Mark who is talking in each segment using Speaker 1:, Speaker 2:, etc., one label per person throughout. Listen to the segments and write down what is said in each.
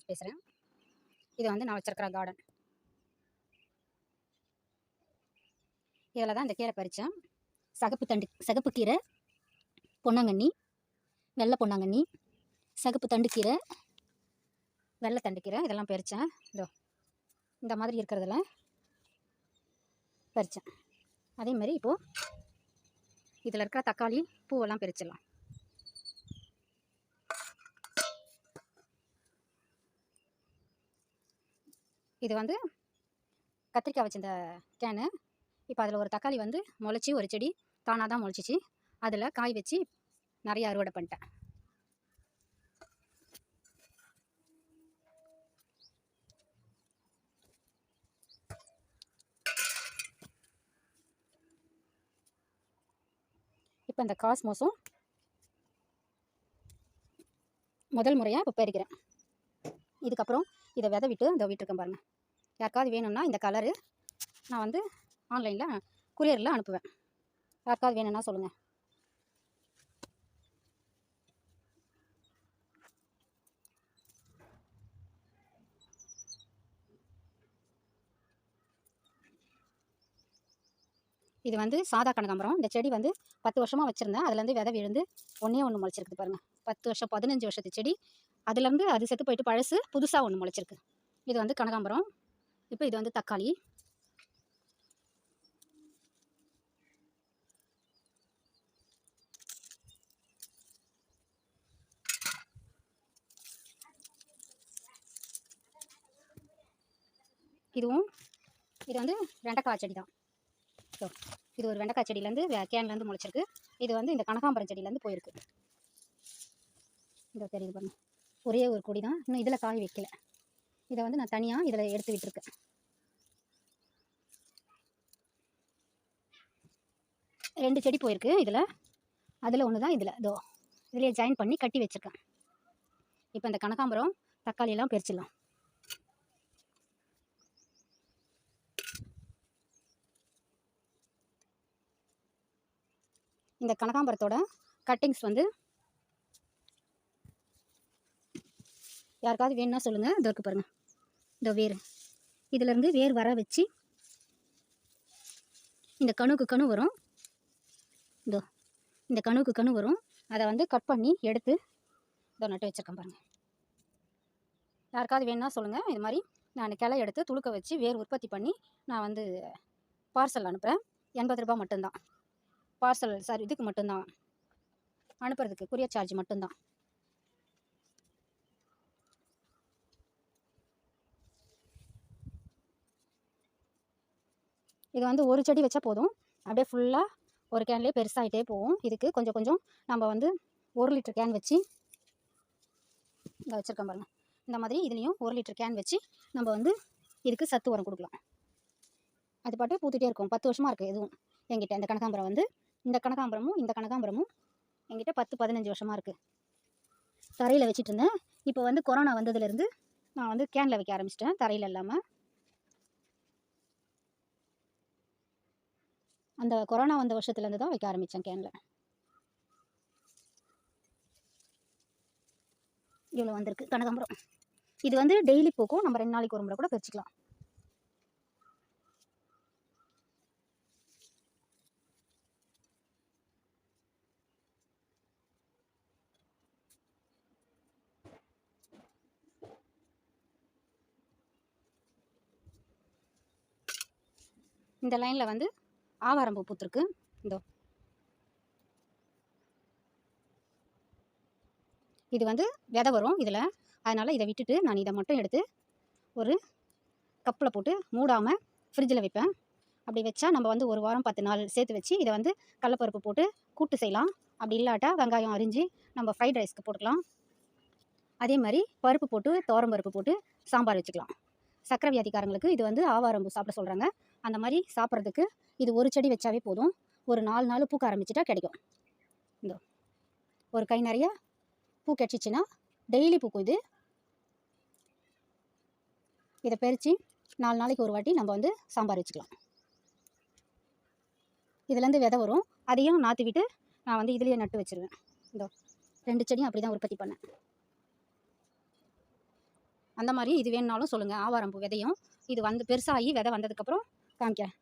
Speaker 1: ராஜ் பேசுகிறேன் இது வந்து நான் வச்சிருக்கிற கார்டன் இதில் தான் இந்த கீரை பறித்தேன் சகப்பு தண்டு சகப்பு கீரை பொன்னாங்கண்ணி வெள்ளை பொன்னாங்கண்ணி சகப்பு தண்டு கீரை வெள்ளை தண்டு கீரை இதெல்லாம் பறித்தேன் இதோ இந்த மாதிரி இருக்கிறதுல பறித்தேன் அதே மாதிரி இப்போது இதில் இருக்கிற தக்காளி பூவெல்லாம் பறிச்சிடலாம். இது வந்து கத்திரிக்காய் வச்சிருந்த கேனு. இப்போ அதில் ஒரு தக்காளி வந்து முளைச்சி ஒரு செடி தானாக தான் முளைச்சிச்சு. அதில் காய் வச்சு நிறைய அறுவடை பண்ணிட்டேன். இப்போ இந்த காஸ்மோஸும் முதல் முறையாக இப்போ பறிக்கிறேன் இதுக்கப்புறம் இதை விதை விட்டு இதை விட்டுருக்கேன் பாருங்கள் யாருக்காவது வேணும்னா இந்த கலரு நான் வந்து ஆன்லைனில் குரியரில் அனுப்புவேன். யாருக்காவது வேணும்னா சொல்லுங்கள் இது வந்து சாதா கனகாம்பரம். இந்த செடி வந்து பத்து வருஷமாக வச்சுருந்தேன். அதுலேருந்து விதை விழுந்து ஒன்றே ஒன்று முளைச்சிருக்குது பாருங்கள் பத்து வருஷம் பதினஞ்சு வருஷத்து செடி அதுலேருந்து அது செத்து போயிட்டு பழசு புதுசாக ஒன்று முளைச்சிருக்கு. இது வந்து கனகாம்பரம். இப்போ இது வந்து தக்காளி. இதுவும் இது வந்து வெண்டைக்காய் செடி தான் ஸோ இது ஒரு வெண்டைக்காய் செடியிலேருந்து கேன்லேருந்து முளைச்சிருக்கு. இது வந்து இந்த கனகாம்பரம் செடியிலேருந்து போயிருக்கு. இந்த தெரியுது பண்ணு ஒரே ஒரு கொடி தான். இன்னும் இதில் காய் வைக்கல. இதை வந்து நான் தனியாக இதில் எடுத்து விட்டுருக்கேன். ரெண்டு செடி போயிருக்கு இதில். அதில் ஒன்று தான் இதில். இதோ இதிலே ஜாயின் பண்ணி கட்டி வச்சுருக்கேன். இப்போ இந்த கனகாம்பரம் தக்காளியெல்லாம் பறிச்சிடலாம். இந்த கனகாம்பரத்தோட கட்டிங்ஸ் வந்து யாருக்காவது வேணும்னா சொல்லுங்கள் இதோ இருக்கு பாருங்கள் இதோ வேர் இதிலேருந்து வேர் வர வச்சு இந்த கணுக்கு கணு வரும். இதோ இந்த கணுக்கு கணு வரும். அதை வந்து கட் பண்ணி எடுத்து இதோ நட்டு வச்சுருக்கேன் பாருங்கள் யாருக்காவது வேணும்னா சொல்லுங்கள் இது மாதிரி நான் கிளை எடுத்து துளுக்க வச்சு வேர் உற்பத்தி பண்ணி நான் வந்து பார்சல் அனுப்புகிறேன் எண்பது ரூபாய் மட்டும்தான். பார்சல் சார் இதுக்கு மட்டும்தான். அனுப்புறதுக்கு குரியர் சார்ஜ் மட்டும்தான். இது வந்து ஒரு செடி வச்சா போதும். அப்படியே ஃபுல்லாக ஒரு கேன்லேயே பெருசாகிட்டே போகும். இதுக்கு கொஞ்சம் கொஞ்சம் நம்ம வந்து ஒரு லிட்டர் கேன் வச்சு இதை வச்சுருக்கேன் பாருங்கள் இந்த மாதிரி இதுலேயும் ஒரு லிட்டர் கேன் வச்சு நம்ம வந்து இதுக்கு சத்து உரம் கொடுக்கலாம். அது பாட்டு பூத்துட்டே இருக்கும். பத்து வருஷமாக இருக்குது எதுவும் எங்கிட்ட இந்த கனகாம்பரம் வந்து இந்த கனகாம்பரமும் இந்த கனகாம்பரமும் எங்கிட்ட பத்து பதினஞ்சு வருஷமாக இருக்குது தரையில் வச்சுட்டு இருந்தேன். இப்போ வந்து கொரோனா வந்ததுலேருந்து நான் வந்து கேனில் வைக்க ஆரம்பிச்சிட்டேன். தரையில் இல்லாமல் அந்த கொரோனா வந்த வருஷத்துலேருந்து தான் வைக்க ஆரம்பித்தேன் கேனில். இவ்வளோ வந்திருக்கு. கனகாம்பரம். இது வந்து டெய்லி போக்கும். நம்ம ரெண்டு நாளைக்கு ஒரு முறை கூட பறிச்சிக்கலாம். இந்த லைனில் வந்து ஆவாரம்பூ பூத்துருக்கு. இதோ இது வந்து விதை வரும் இதில். அதனால் இதை விட்டுட்டு நான் இதை மட்டும் எடுத்து ஒரு கப்பில் போட்டு மூடாமல் ஃப்ரிட்ஜில் வைப்பேன். அப்படி வச்சா நம்ம வந்து ஒரு வாரம் பத்து நாள் சேர்த்து வச்சு இதை வந்து கடலப்பருப்பு போட்டு கூட்டு செய்யலாம். அப்படி இல்லாட்டா வெங்காயம் அரிஞ்சு நம்ம ஃப்ரைட் ரைஸ்க்கு போட்டுக்கலாம். அதே மாதிரி பருப்பு போட்டு துவரம் பருப்பு போட்டு சாம்பார் வச்சுக்கலாம். சக்கரை வியாதிக்காரங்களுக்கு இது வந்து ஆவாரம்பு சாப்பிட சொல்கிறாங்க அந்த மாதிரி சாப்பிட்றதுக்கு இது ஒரு செடி வச்சாவே போதும். ஒரு நாலு நாள் பூக்க ஆரம்பிச்சிட்டா கிடைக்கும். இந்த. ஒரு கை நிறைய பூ கிடச்சிச்சின்னா டெய்லி பூக்கும் இது இதை பறித்து நாலு நாளைக்கு ஒரு வாட்டி நம்ம வந்து சாம்பார் வச்சுக்கலாம். இதுலேருந்து விதை வரும். அதையும் நாற்று விட்டு நான் வந்து இதுலேயே நட்டு வச்சுருவேன். இந்த. ரெண்டு செடியும் அப்படி தான் உற்பத்தி பண்ணேன். அந்த மாதிரி இது வேணுனாலும் சொல்லுங்கள் ஆவாரம் பூ விதையும். இது வந்து பெருசாகி விதை வந்ததுக்கப்புறம் காமிக்கிறேன்.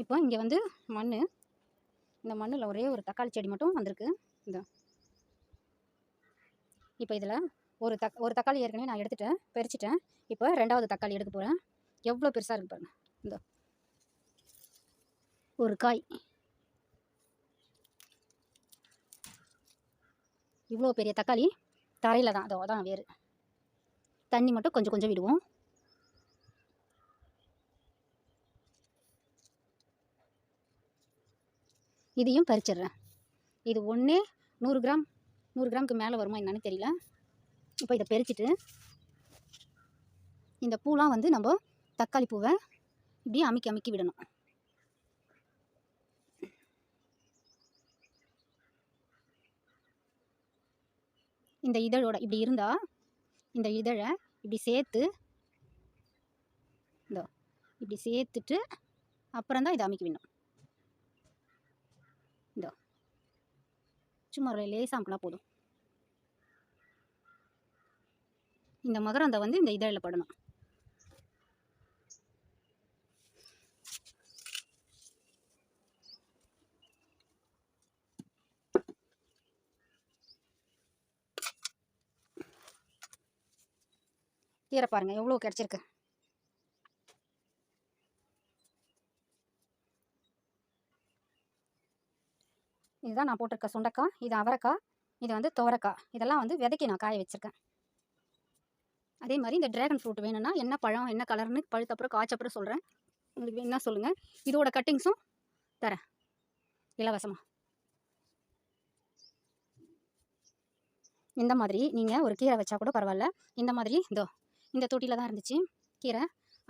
Speaker 1: இப்போ இங்கே வந்து மண் இந்த மண்ணில் ஒரே ஒரு தக்காளி செடி மட்டும் வந்திருக்கு. இந்த. இப்போ இதில் ஒரு தக் ஒரு தக்காளி ஏற்கனவே நான் எடுத்துட்டேன் பறிச்சிட்டேன். இப்போ ரெண்டாவது தக்காளி எடுக்க போகிறேன் எவ்வளோ பெருசாக இருக்கு பாருங்க. இந்த. ஒரு காய். இவ்வளோ பெரிய தக்காளி தரையில் தான் அதோ தான் வேறு. தண்ணி மட்டும் கொஞ்சம் கொஞ்சம் விடுவோம். இதையும் பறிச்சிடுறேன். இது ஒன்றே நூறு கிராம் நூறு கிராமுக்கு மேலே வருமா என்னன்னு தெரியல. இப்போ இதை பறிச்சிட்டு இந்த பூலாம் வந்து நம்ம தக்காளி பூவை இப்படியே அமுக்கி அமுக்கி விடணும். இந்த இதழோட இப்படி இருந்தால் இந்த இதழை இப்படி சேர்த்து இந்த இப்படி சேர்த்துட்டு அப்புறம் தான் இதை அமுக்கி விடணும் இந்த சும்மா ஒரு லேசாக அமுக்கினா போதும். இந்த மகரந்தை வந்து இந்த இதழில் படணும். கீரை பாருங்கள் எவ்வளோ கிடச்சிருக்கு? இதுதான் நான் போட்டிருக்க சுண்டக்காய் இது அவரைக்காய் இது வந்து துவரக்காய் இதெல்லாம் வந்து விதைக்கு நான் காய வச்சுருக்கேன். அதே மாதிரி இந்த ட்ராகன் ஃப்ரூட் வேணும்னா என்ன பழம் என்ன கலர்னு பழுத்த அப்புறம் காய்ச்ச அப்புறம் சொல்கிறேன் உங்களுக்கு வேணும்னா சொல்லுங்கள் இதோட கட்டிங்ஸும் தரேன். இலவசமாக இந்த மாதிரி நீங்கள் ஒரு கீரை வச்சா கூட பரவாயில்ல. இந்த மாதிரி இதோ இந்த தொட்டியில் தான் இருந்துச்சு கீரை.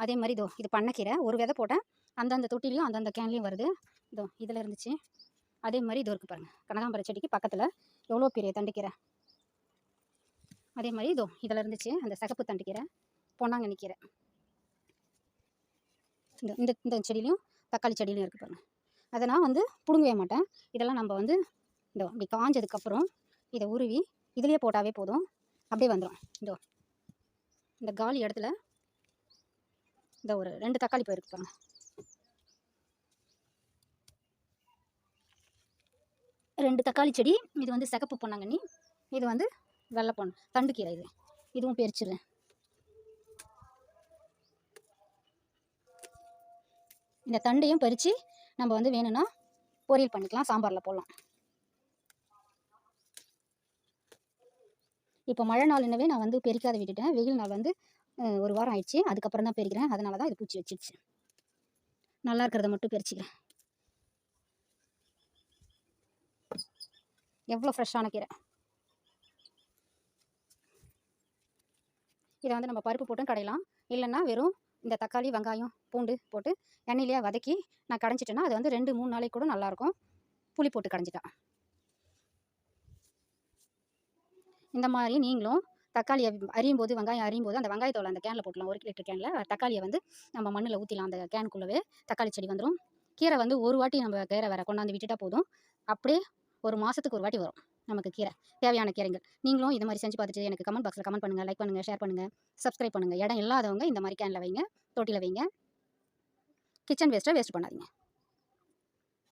Speaker 1: அதே மாதிரி இதோ இது பண்ணைக்கீரை ஒரு விதை போட்டேன். அந்தந்த தொட்டிலையும் அந்தந்த கேன்லேயும் வருது. இதோ இதில் இருந்துச்சு. அதே மாதிரி இதோ இருக்குது பாருங்கள் கனகாம்பர செடிக்கு பக்கத்தில் எவ்வளோ பெரிய தண்டுக்கீரை? அதே மாதிரி இதோ இதில் இருந்துச்சு அந்த சகப்பு தண்டுக்கீரை பொன்னாங்கண்ணி கீரை. இந்த இந்த இந்த செடியிலையும் தக்காளி செடியிலையும் இருக்குது பாருங்கள் அதை நான் வந்து பிடுங்கவே மாட்டேன். இதெல்லாம் நம்ம வந்து இதோ அப்படி காஞ்சதுக்கப்புறம் இதை உருவி இதுலேயே போட்டாவே போதும். அப்படியே வந்துடும் இதோ இந்த காலி இடத்துல இந்த ஒரு ரெண்டு தக்காளி போயிருக்கு ரெண்டு தக்காளி செடி இது வந்து சிகப்பு பொன்னாங்கண்ணி இது வந்து வெள்ளை பொண்ணு தண்டு கீரை இது. இதுவும் பறிச்சிடுறேன் இந்த தண்டையும் பறித்து நம்ம வந்து வேணும்னா பொரியல் பண்ணிக்கலாம் சாம்பாரில் போடலாம். இப்போ மழை நாள்னவே நான் வந்து பெருக்காத விட்டுட்டேன். வெயில் நாள் வந்து ஒரு வாரம் ஆயிடுச்சு. அதுக்கப்புறம் தான் பெருக்கிறேன் அதனால தான் இது பூச்சி வச்சிடுச்சு நல்லா இருக்கிறத மட்டும் பறிச்சுக்கிறேன். எவ்வளோ ஃப்ரெஷ்ஷான கீரை? இதை வந்து நம்ம பருப்பு போட்டும் கடையலாம். இல்லைன்னா வெறும் இந்த தக்காளி வெங்காயம் பூண்டு போட்டு எண்ணெயிலேயே வதக்கி நான் கடைஞ்சிட்டேன்னா அது வந்து ரெண்டு மூணு நாளைக்கு கூட நல்லாயிருக்கும். புளி போட்டு கடைஞ்சிட்டேன் இந்த மாதிரி நீங்களும் தக்காளியை அறியும் போது வெங்காயம் அறியும் போது அந்த வெங்காயத்தோட அந்த கேனில் போட்டலாம். ஒரு லிட்டர் கேனில் தக்காளியை வந்து நம்ம மண்ணில் ஊற்றிலாம் அந்த கேனுக்குள்ளவே தக்காளி செடி வந்துடும் கீரை வந்து ஒரு வாட்டி நம்ம கீரை வேற கொண்டாந்து விட்டுட்டா போதும். அப்படியே ஒரு மாதத்துக்கு ஒரு வாட்டி வரும் நமக்கு கீரை. தேவையான கீரைகள். நீங்களும் இது மாதிரி செஞ்சு பார்த்துட்டு எனக்கு கமெண்ட் பாக்ஸில் கமெண்ட் பண்ணுங்கள் லைக் பண்ணுங்கள் ஷேர் பண்ணுங்கள் சப்ஸ்கிரைப் பண்ணுங்கள் இடம் இல்லாதவங்க இந்த மாதிரி கேனில் வைங்க தொட்டியில் வைங்க. கிச்சன் வேஸ்ட்டை வேஸ்ட் பண்ணாதீங்க.